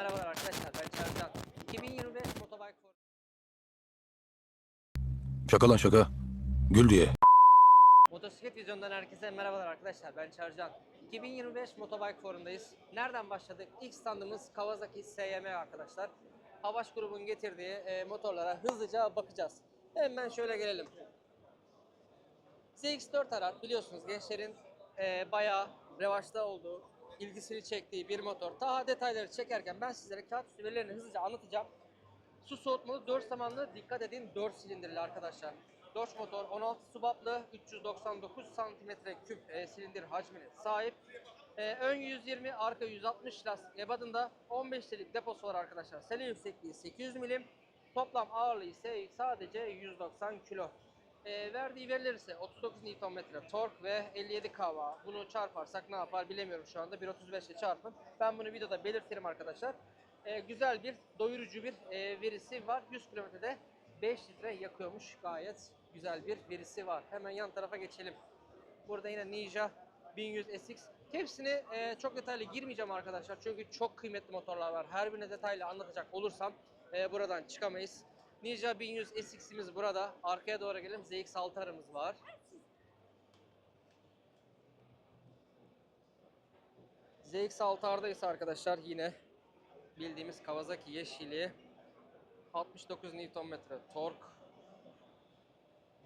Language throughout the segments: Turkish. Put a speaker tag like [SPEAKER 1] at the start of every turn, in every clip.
[SPEAKER 1] merhabalar arkadaşlar ben Çağrıcan. 2025 Motobike Forum.
[SPEAKER 2] Şaka lan şaka. Gül diye.
[SPEAKER 1] Motosiklet Vizyon'dan herkese merhabalar arkadaşlar ben Çağrıcan. 2025 Motobike Forum'dayız. Nereden başladık? İlk standımız Kawasaki SYM arkadaşlar. Havaş grubun getirdiği e, motorlara hızlıca bakacağız. Hemen şöyle gelelim. ZX4 Arar biliyorsunuz gençlerin e, bayağı revaçta olduğu, ilgisini çektiği bir motor. Daha detayları çekerken ben sizlere kağıt üstü hızlıca anlatacağım. Su soğutmalı 4 zamanlı dikkat edin 4 silindirli arkadaşlar. Dodge motor 16 subaplı 399 cm küp e, silindir hacmine sahip. E, ön 120 arka 160 lastik ebadında 15 litrelik deposu var arkadaşlar. Sele yüksekliği 800 milim. Toplam ağırlığı ise sadece 190 kilo. E, verdiği veriler ise 39 Nm tork ve 57 kW. Bunu çarparsak ne yapar bilemiyorum şu anda. 1.35 ile çarpın. Ben bunu videoda belirtirim arkadaşlar. E, güzel bir doyurucu bir e, verisi var. 100 kilometrede 5 litre yakıyormuş. Gayet güzel bir verisi var. Hemen yan tarafa geçelim. Burada yine Ninja 1100 SX. Hepsini e, çok detaylı girmeyeceğim arkadaşlar. Çünkü çok kıymetli motorlar var. Her birine detaylı anlatacak olursam e, buradan çıkamayız. Ninja 1100 SX'imiz burada. Arkaya doğru gelelim. ZX6 arımız var. ZX6R'da ise arkadaşlar yine bildiğimiz Kawasaki yeşili 69 Nm tork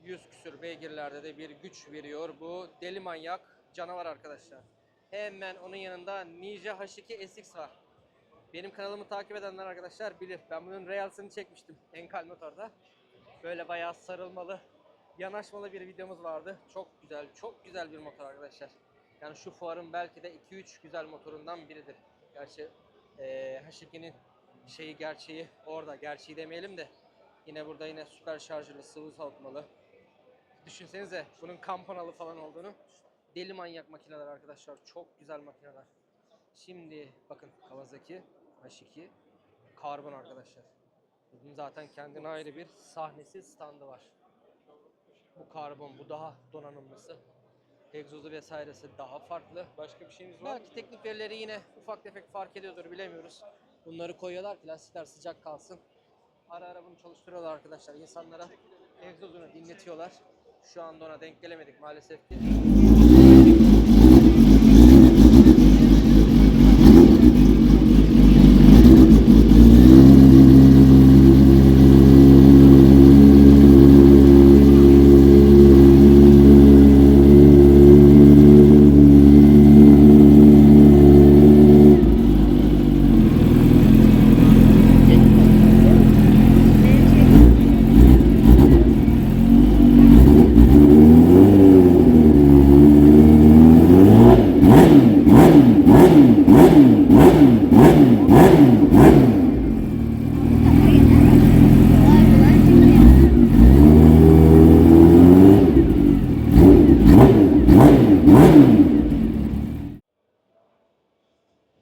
[SPEAKER 1] 100 küsür beygirlerde de bir güç veriyor bu deli manyak canavar arkadaşlar. Hemen onun yanında Ninja H2 SX var. Benim kanalımı takip edenler arkadaşlar bilir. Ben bunun Reals'ını çekmiştim Enkal Motor'da. Böyle bayağı sarılmalı, yanaşmalı bir videomuz vardı. Çok güzel, çok güzel bir motor arkadaşlar. Yani şu fuarın belki de 2-3 güzel motorundan biridir. Gerçi eee H2'nin şeyi gerçeği orada. Gerçeği demeyelim de yine burada yine süper şarjlı sıvı soğutmalı. Düşünsenize bunun kampanalı falan olduğunu. Deli manyak makineler arkadaşlar. Çok güzel makineler. Şimdi bakın Kawasaki H2 karbon arkadaşlar. Bunun zaten kendine ayrı bir sahnesi standı var. Bu karbon, bu daha donanımlısı. Egzozu vesairesi daha farklı.
[SPEAKER 3] Başka bir şeyiniz var mı?
[SPEAKER 1] Belki teknik verileri yine ufak tefek fark ediyordur bilemiyoruz. Bunları koyuyorlar ki lastikler sıcak kalsın. Ara ara bunu çalıştırıyorlar arkadaşlar. İnsanlara egzozunu dinletiyorlar. Şu anda ona denk gelemedik maalesef ki.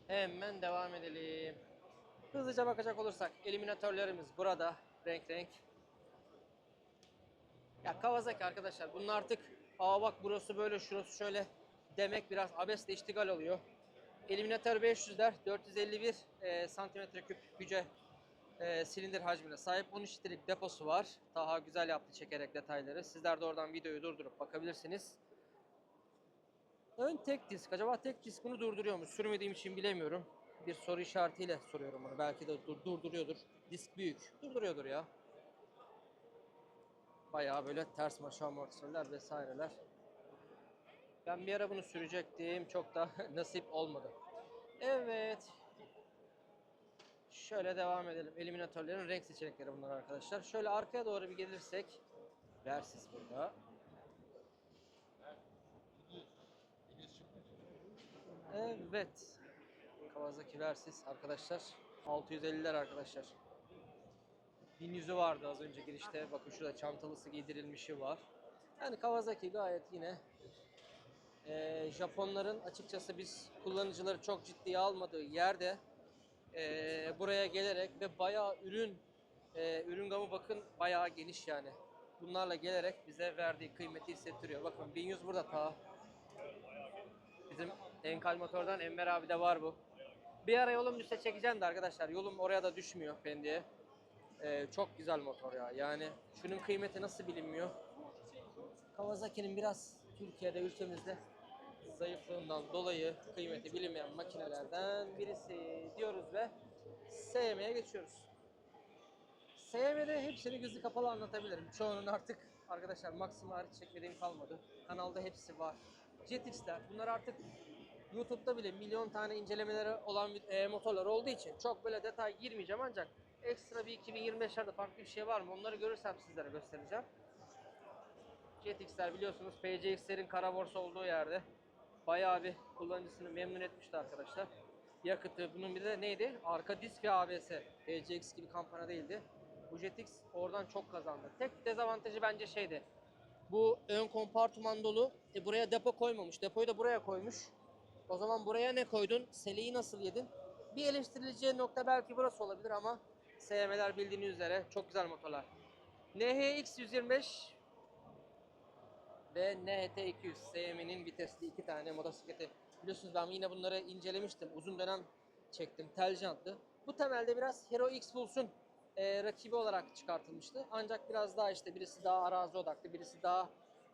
[SPEAKER 1] Hemen devam edelim. Hızlıca bakacak olursak eliminatörlerimiz burada renk renk. Ya Kawasaki arkadaşlar bunun artık aa bak burası böyle şurası şöyle demek biraz abesle iştigal oluyor. Eliminatör 500'ler 451 e, santimetre küp güce e, silindir hacmine sahip 13 litrelik deposu var. Daha güzel yaptı çekerek detayları. Sizler de oradan videoyu durdurup bakabilirsiniz. Ön tek disk. Acaba tek disk bunu durduruyor mu? Sürmediğim için bilemiyorum. Bir soru işaretiyle soruyorum bunu. Belki de dur- durduruyordur. Disk büyük. Durduruyordur ya. Bayağı böyle ters maşa amortisörler vesaireler. Ben bir ara bunu sürecektim. Çok da nasip olmadı. Evet. Şöyle devam edelim. Eliminatörlerin renk seçenekleri bunlar arkadaşlar. Şöyle arkaya doğru bir gelirsek. Versiz burada. Evet. Kawasaki Versys arkadaşlar. 650'ler arkadaşlar. 1100'ü vardı az önce girişte. Bakın şurada çantalısı giydirilmişi var. Yani Kawasaki gayet yine eee, Japonların açıkçası biz kullanıcıları çok ciddiye almadığı yerde eee, buraya gelerek ve bayağı ürün eee, ürün gamı bakın bayağı geniş yani. Bunlarla gelerek bize verdiği kıymeti hissettiriyor. Bakın 1100 burada ta Bizim Enkal motordan Enver abi de var bu. Bir ara yolum düşse çekeceğim de arkadaşlar. Yolum oraya da düşmüyor Pendik'e. Ee, çok güzel motor ya. Yani şunun kıymeti nasıl bilinmiyor. Kawasaki'nin biraz Türkiye'de ülkemizde zayıflığından dolayı kıymeti bilinmeyen makinelerden birisi diyoruz ve SM'ye geçiyoruz. SM'de hepsini gözü kapalı anlatabilirim. Çoğunun artık arkadaşlar maksimum hariç çekmediğim kalmadı. Kanalda hepsi var. GTX'ler bunlar artık YouTube'da bile milyon tane incelemeleri olan e, motorlar olduğu için çok böyle detay girmeyeceğim ancak ekstra bir 2025'lerde farklı bir şey var mı onları görürsem sizlere göstereceğim. GTX'ler biliyorsunuz PCX'lerin kara borsa olduğu yerde bayağı bir kullanıcısını memnun etmişti arkadaşlar. Yakıtı bunun bir de neydi? Arka disk ve ABS. PCX gibi kampanya değildi. Bu GTX oradan çok kazandı. Tek dezavantajı bence şeydi. Bu ön kompartıman dolu. E buraya depo koymamış. Depoyu da buraya koymuş. O zaman buraya ne koydun? Seleyi nasıl yedin? Bir eleştirileceği nokta belki burası olabilir ama SM'ler bildiğiniz üzere çok güzel motorlar. NHX 125 ve NHT 200 SM'nin vitesli iki tane motosikleti. Biliyorsunuz ben yine bunları incelemiştim. Uzun dönem çektim. Tel jantlı. Bu temelde biraz Hero X Pulse'un e, rakibi olarak çıkartılmıştı. Ancak biraz daha işte birisi daha arazi odaklı, birisi daha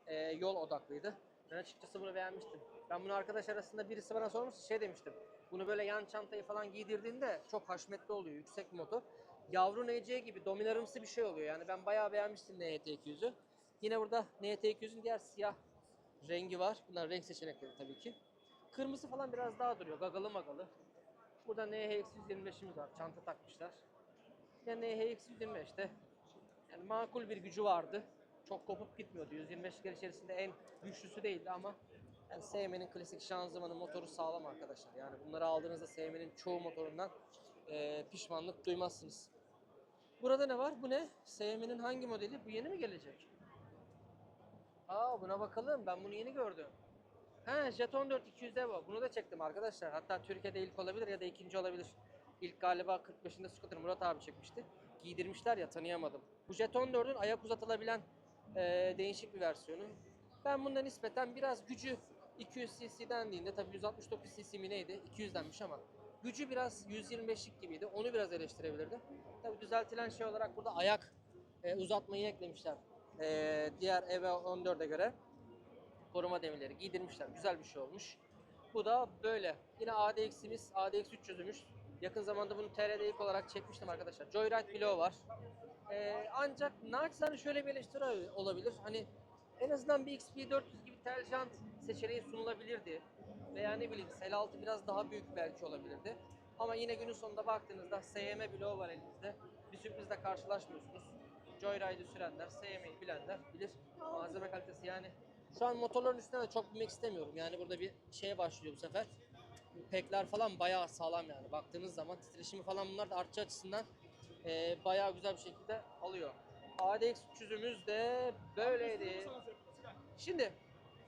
[SPEAKER 1] e, yol odaklıydı. Ben açıkçası bunu beğenmiştim. Ben bunu arkadaş arasında birisi bana sormuştu şey demiştim. Bunu böyle yan çantayı falan giydirdiğinde çok haşmetli oluyor. Yüksek motor. Yavru NC gibi dominarımsı bir şey oluyor. Yani ben bayağı beğenmiştim NHT 200'ü. Yine burada NHT 200'ün diğer siyah rengi var. Bunlar renk seçenekleri tabii ki. Kırmızı falan biraz daha duruyor. Gagalı magalı. Burada NHX 125'imiz var. Çanta takmışlar. Yani NHX 125'te yani makul bir gücü vardı. Çok kopup gitmiyordu. 125'ler içerisinde en güçlüsü değildi ama yani SM'nin klasik şanzımanı motoru sağlam arkadaşlar. Yani bunları aldığınızda SM'nin çoğu motorundan eee, pişmanlık duymazsınız. Burada ne var? Bu ne? SM'nin hangi modeli? Bu yeni mi gelecek? Aa buna bakalım. Ben bunu yeni gördüm. He Jeton 4 200'de bu. Bunu da çektim arkadaşlar. Hatta Türkiye'de ilk olabilir ya da ikinci olabilir. İlk galiba 45'inde scooter Murat abi çekmişti. Giydirmişler ya tanıyamadım. Bu Jeton 4'ün ayak uzatılabilen e, değişik bir versiyonu. Ben bundan nispeten biraz gücü 200 cc dendiğinde tabii 169 cc mi neydi? 200 denmiş ama gücü biraz 125'lik gibiydi. Onu biraz eleştirebilirdim. Tabii düzeltilen şey olarak burada ayak e, uzatmayı eklemişler. E, diğer EVE 14'e göre koruma demirleri giydirmişler. Güzel bir şey olmuş. Bu da böyle. Yine ADX'imiz ADX 300'ümüş. Yakın zamanda bunu TR'de ilk olarak çekmiştim arkadaşlar. Joyride Below var. Ee, ancak naçizane şöyle bir eleştiri olabilir. Hani en azından bir XP400 gibi tel jant seçeneği sunulabilirdi. Veya ne bileyim L6 biraz daha büyük belki olabilirdi. Ama yine günün sonunda baktığınızda SM Below var elinizde. Bir sürprizle karşılaşmıyorsunuz. Joyride'ı sürenler, SM'yi bilenler bilir. Malzeme kalitesi yani şu an motorların üstüne de çok binmek istemiyorum. Yani burada bir şeye başlıyor bu sefer. Pekler falan bayağı sağlam yani. Baktığınız zaman titreşimi falan bunlar da artçı açısından e, bayağı güzel bir şekilde alıyor. ADX 300'ümüz de böyleydi. Şimdi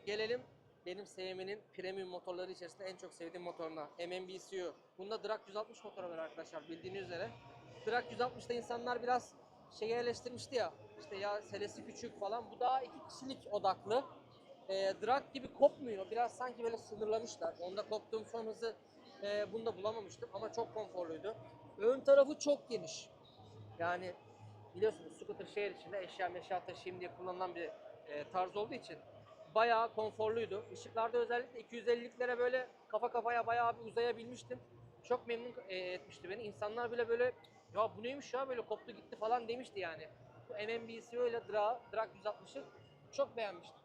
[SPEAKER 1] gelelim benim SM'nin premium motorları içerisinde en çok sevdiğim motoruna. MMBCU. Bunda Drag 160 motoru var arkadaşlar bildiğiniz üzere. Drag 160'da insanlar biraz şeyi eleştirmişti ya. İşte ya selesi küçük falan. Bu daha iki kişilik odaklı. E, drag gibi kopmuyor. Biraz sanki böyle sınırlamışlar. Onda koptuğum son hızı e, bunda bulamamıştım ama çok konforluydu. Ön tarafı çok geniş. Yani biliyorsunuz scooter şehir içinde eşya meşya taşıyayım diye kullanılan bir e, tarz olduğu için bayağı konforluydu. Işıklarda özellikle 250'liklere böyle kafa kafaya bayağı bir uzayabilmiştim. Çok memnun e, etmişti beni. İnsanlar bile böyle ya bu neymiş ya böyle koptu gitti falan demişti yani. Bu MMBCO ile Drag, Drag 160'ı çok beğenmiştim.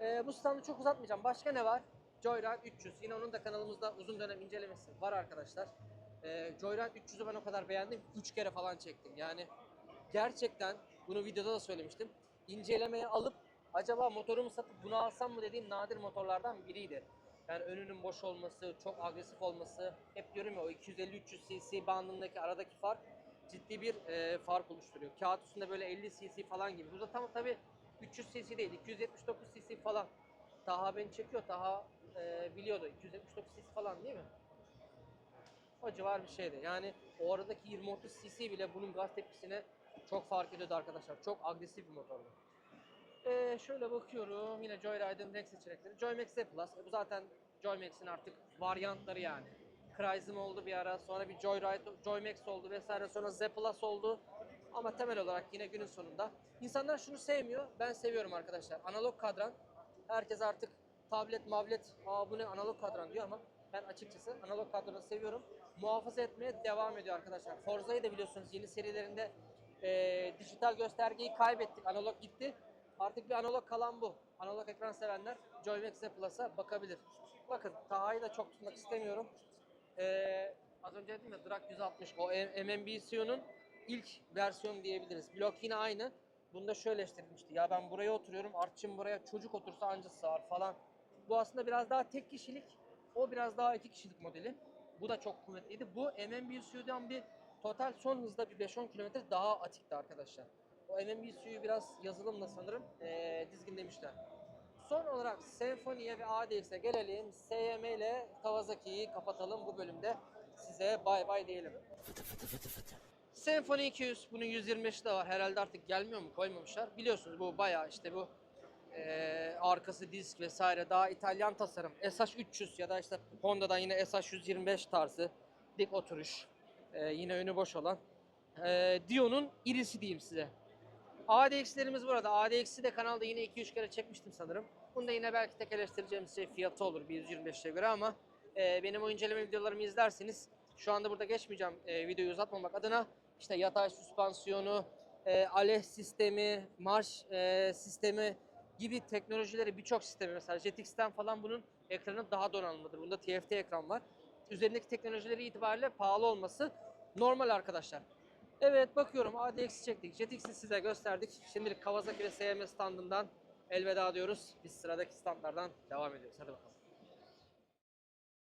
[SPEAKER 1] Ee, bu standı çok uzatmayacağım. Başka ne var? Joyride 300. Yine onun da kanalımızda uzun dönem incelemesi var arkadaşlar. Ee, Joyride 300'ü ben o kadar beğendim. 3 kere falan çektim. Yani gerçekten bunu videoda da söylemiştim. İncelemeye alıp acaba motorumu satıp bunu alsam mı dediğim nadir motorlardan biriydi. Yani önünün boş olması, çok agresif olması, hep diyorum ya o 250-300 cc bandındaki aradaki fark ciddi bir e, fark oluşturuyor. Kağıt üstünde böyle 50 cc falan gibi. Bu da tam tabii 300 cc değil, 279 cc falan. Taha beni çekiyor, Taha e, biliyordu. 279 cc falan değil mi? O civar bir şeydi. Yani o aradaki 20-30 cc bile bunun gaz tepkisine çok fark ediyordu arkadaşlar. Çok agresif bir motordu. Ee, şöyle bakıyorum. Yine Joyride'ın renk seçenekleri. Joymax E Plus. E, bu zaten Joymax'in artık varyantları yani. Chrysler oldu bir ara, sonra bir Joyride, Joymax oldu vesaire, sonra Z Plus oldu. Ama temel olarak yine günün sonunda insanlar şunu sevmiyor, ben seviyorum arkadaşlar. Analog kadran. Herkes artık tablet, mablet, aa bu ne analog kadran diyor ama ben açıkçası analog kadranı seviyorum. Muhafaza etmeye devam ediyor arkadaşlar. Forza'yı da biliyorsunuz yeni serilerinde eee, dijital göstergeyi kaybettik. Analog gitti. Artık bir analog kalan bu. Analog ekran sevenler Joymax Z Plus'a bakabilir. Bakın Taha'yı da çok tutmak istemiyorum. Ee, az önce dedim ya Drak 160 o MMBCU'nun ilk versiyonu diyebiliriz. Blok yine aynı. Bunda şöyle işletilmişti. Ya ben buraya oturuyorum, artçım buraya çocuk otursa anca sığar falan. Bu aslında biraz daha tek kişilik. O biraz daha iki kişilik modeli. Bu da çok kuvvetliydi. Bu MMBCU'dan bir total son hızda bir 5-10 kilometre daha atikti arkadaşlar. O MMBCU'yu biraz yazılımla sanırım ee, dizginlemişler. Son olarak Senfoni'ye ve ADX'e gelelim. SYM ile Kawasaki'yi kapatalım bu bölümde. Size bay bay diyelim. Senfoni 200, bunun 125'i de var. Herhalde artık gelmiyor mu koymamışlar. Biliyorsunuz bu bayağı işte bu eee, arkası disk vesaire daha İtalyan tasarım. SH300 ya da işte Honda'dan yine SH125 tarzı dik oturuş. Eee, yine önü boş olan. Eee Dio'nun irisi diyeyim size. ADX'lerimiz burada. ADX'i de kanalda yine 2-3 kere çekmiştim sanırım. Bunda yine belki tek eleştireceğimiz şey fiyatı olur bir 125'e göre ama e, benim o inceleme videolarımı izlerseniz şu anda burada geçmeyeceğim e, videoyu uzatmamak adına işte yatay süspansiyonu, e, aleh sistemi, marş e, sistemi gibi teknolojileri birçok sistemi mesela JetX'ten falan bunun ekranı daha donanımlıdır. Bunda TFT ekran var. Üzerindeki teknolojileri itibariyle pahalı olması normal arkadaşlar. Evet bakıyorum ADX çektik. JetX'i size gösterdik. Şimdilik Kawasaki ve SM standından elveda diyoruz. Biz sıradaki standlardan devam ediyoruz. Hadi bakalım.